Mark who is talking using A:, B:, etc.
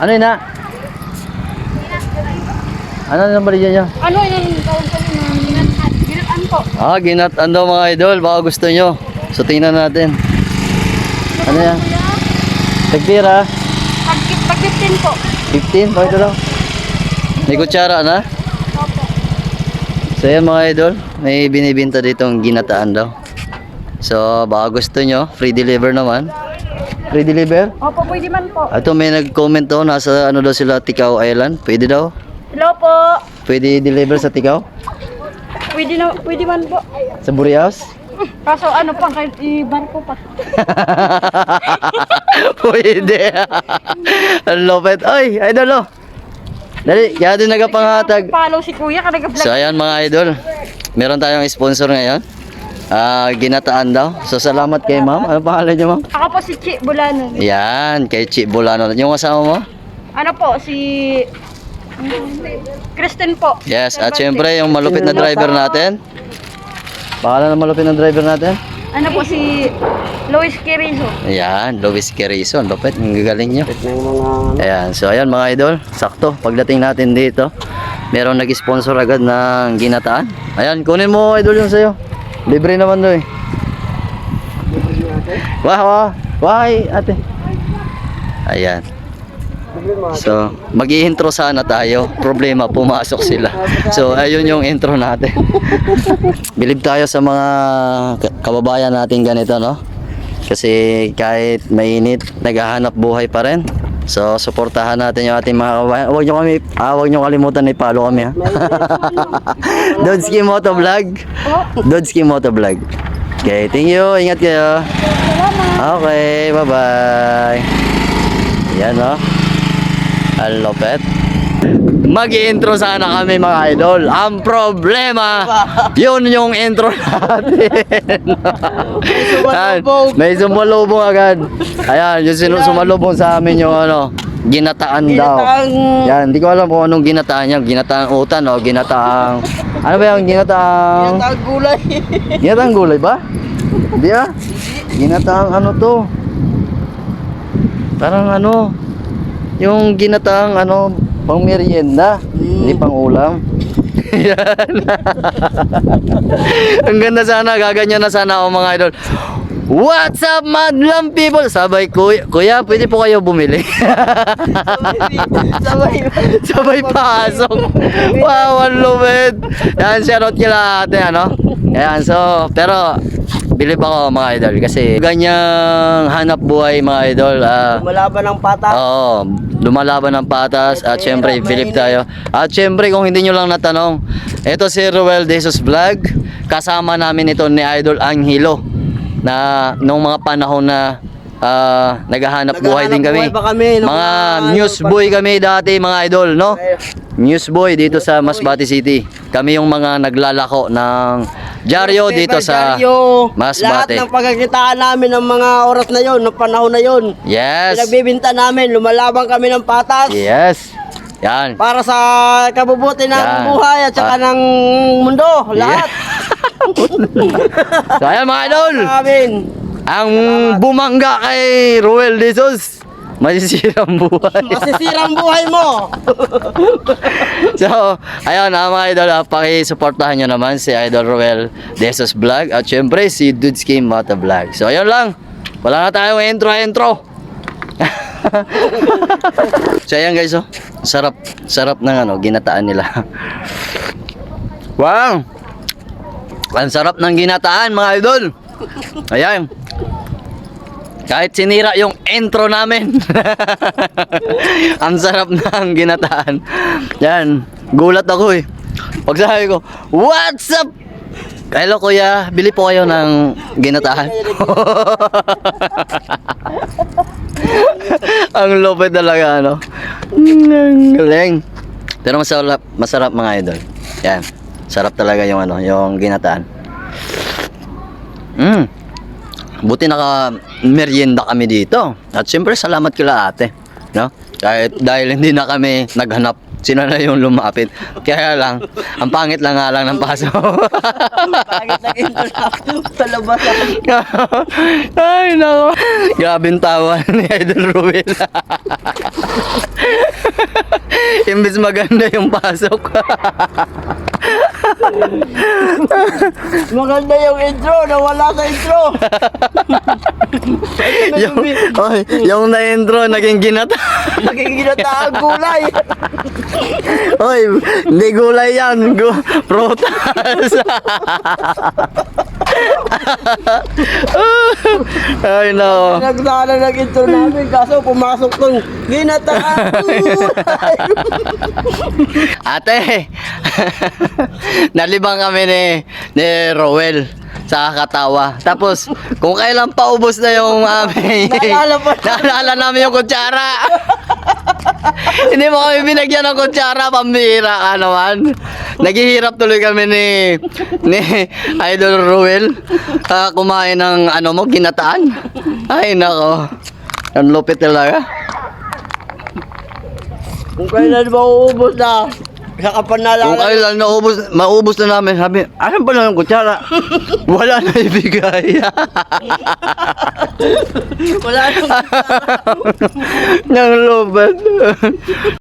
A: Ano yun na? Ano ang number niya?
B: Ano yung tawag ko na ginatan? Ginatan po.
A: Ah, ginatan daw mga idol. Baka gusto nyo. So, tingnan natin. Ano yan? Tagpira?
B: Pag, pag 15 po.
A: 15? Bakit daw? May kutsara na?
B: Opo.
A: So, yan mga idol. May binibinta ditong ginataan daw. So, baka gusto nyo. Free deliver naman. Free deliver?
B: Opo, pwede man po.
A: Ito may nag-comment daw. Nasa ano daw sila, Tikaw Island. Pwede daw.
B: Hello po.
A: Pwede deliver sa Tikaw?
B: Pwede na, pwede man po.
A: Sa Burias?
B: Kaso ano pa, kahit i-barko pa.
A: Pwede. Ang lupit. Ay, idol oh. Dali, kaya din nagapangatag.
B: Follow si kuya, ka nag-vlog.
A: So ayan mga idol. Meron tayong sponsor ngayon. Ah, ginataan daw. So salamat kay ma'am. Ano pangalan niyo ma'am?
B: Ako po si Chi Bulano.
A: Yan, kay Chi Bulano. Yung kasama mo?
B: Ano po, si... Kristen po.
A: Yes, at syempre yung malupit na driver natin. Pangalan ng malupit na driver natin?
B: Ano po, si Luis Quirizo.
A: Ayan, Luis Quirison. Lupit, ang gagaling nyo. Ayan, so ayan mga idol. Sakto, pagdating natin dito, meron nag-sponsor agad ng ginataan. Ayan, kunin mo idol yung sa'yo. Libre naman doon eh. Wah, wah. Wah, ate. Ayan. So, mag-i-intro sana tayo. Problema, pumasok sila. So, ayun yung intro natin. Bilib tayo sa mga ka- kababayan natin ganito, no? Kasi kahit mainit, naghahanap buhay pa rin. So, suportahan natin yung ating mga kababayan. Huwag nyo kami, ah, huwag nyo kalimutan i-follow kami, ha? Dodski Moto Vlog. Dodski Moto Vlog. Okay, thank you. Ingat kayo. Okay, bye-bye. Yan, no? Ang lupet. Mag-intro sana kami mga idol. Ang problema, yun yung intro natin. Yan, May sumalubong agad. Ayan, yung sinu- sumalubong sa amin yung ano, ginataan daw. Yan, hindi ko alam kung anong ginataan niya. Ginataang utan o ginataang... Ano ba yung ginataang...
C: Ginataang gulay.
A: Ginataang gulay ba? Hindi ah. Ginataang ano to? Parang ano, yung ginataang ano, pang merienda, hindi pang ulam. Yan. Ang ganda sana, gaganyan na sana ako mga idol. What's up, madlam people? Sabay, kuya, kuya, pwede po kayo bumili.
C: Sabay.
A: Sabay pasok. Wow, ang lupit. Yan, shoutout kila ate, ano? Ayan, so, pero, bilib ako mga idol kasi ganyang hanap buhay mga idol. ah,
C: Malaban ng pata.
A: Oo, lumalaban ng patas at syempre bilib tayo. At syempre kung hindi nyo lang natanong, ito si Ruel Jesus Vlog. Kasama namin ito ni Idol Angelo na nung mga panahon na ah, naghahanap buhay din kami.
C: Buhay kami
A: Mga
C: mga-
A: newsboy kami dati mga idol, no? Newsboy dito sa Masbate City. Kami yung mga naglalako ng dyaryo dito sa
C: Dyaryo.
A: Masbate.
C: Lahat ng pagkakitaan namin ng mga oras na yon, ng panahon na yon.
A: Yes.
C: Pinagbibinta namin, lumalaban kami ng patas.
A: Yes. Yan.
C: Para sa kabubuti ng
A: Yan.
C: buhay at saka
A: Ah.
C: ng mundo. Lahat.
A: So ayan mga idol. Ang bumangga kay Ruel Jesus, masisirang buhay.
C: Masisirang buhay mo.
A: so, ayun ah, mga idol, ah, pakisuportahan nyo naman si Idol Ruel Jesus Vlog at syempre si Dudski Mata Vlog. So, ayun lang. Wala na tayong intro-intro. so, ayan guys, oh. Sarap, sarap ng ano, ginataan nila. wow! Ang sarap ng ginataan, mga idol. Ayan. Kahit sinira yung intro namin. Ang sarap ng ginataan. Yan. Gulat ako eh. Pag sabi ko, What's up? Hello kuya, bili po kayo ng ginataan. Ang lupit talaga ano. Ang galing. Pero masarap, masarap mga idol. Yan. Sarap talaga yung ano, yung ginataan. Mm. Buti naka merienda kami dito. At siyempre salamat kila ate, no? Kahit dahil hindi na kami naghanap, sino na yung lumapit. Kaya lang, ang pangit lang nga lang ng paso.
C: Na intro na. Palabas ako.
A: Ay, nako. Grabe tawa ni Idol Ruel. Imbis maganda yung pasok.
C: Maganda yung intro, nawala sa intro.
A: yung, oy, yung na-intro, naging ginata.
C: Naging ginataang gulay.
A: Oy, hindi gulay yan. Gu prutas. Ay, no.
C: Nagsana ng intro namin, kaso pumasok tong ginataang gulay.
A: Ate, nalibang kami ni, ni Rowel sa katawa. Tapos, kung kailan paubos na yung aming...
C: Naalala pa.
A: Naalala namin yung kutsara. Hindi mo kami binagyan ng kutsara, pambira ka naman. Naghihirap tuloy kami ni, ni Idol Ruel ah, kumain ng ano mo, ginataan. Ay, nako. Ang lupit talaga.
C: Kung kailan ba uubos na, sa
A: Kung
C: kapanalala.
A: kailan naubos, maubos na namin, sabi, asan ba na yung kutsara? Wala na ibigay.
C: Wala nang
A: Nang lupit.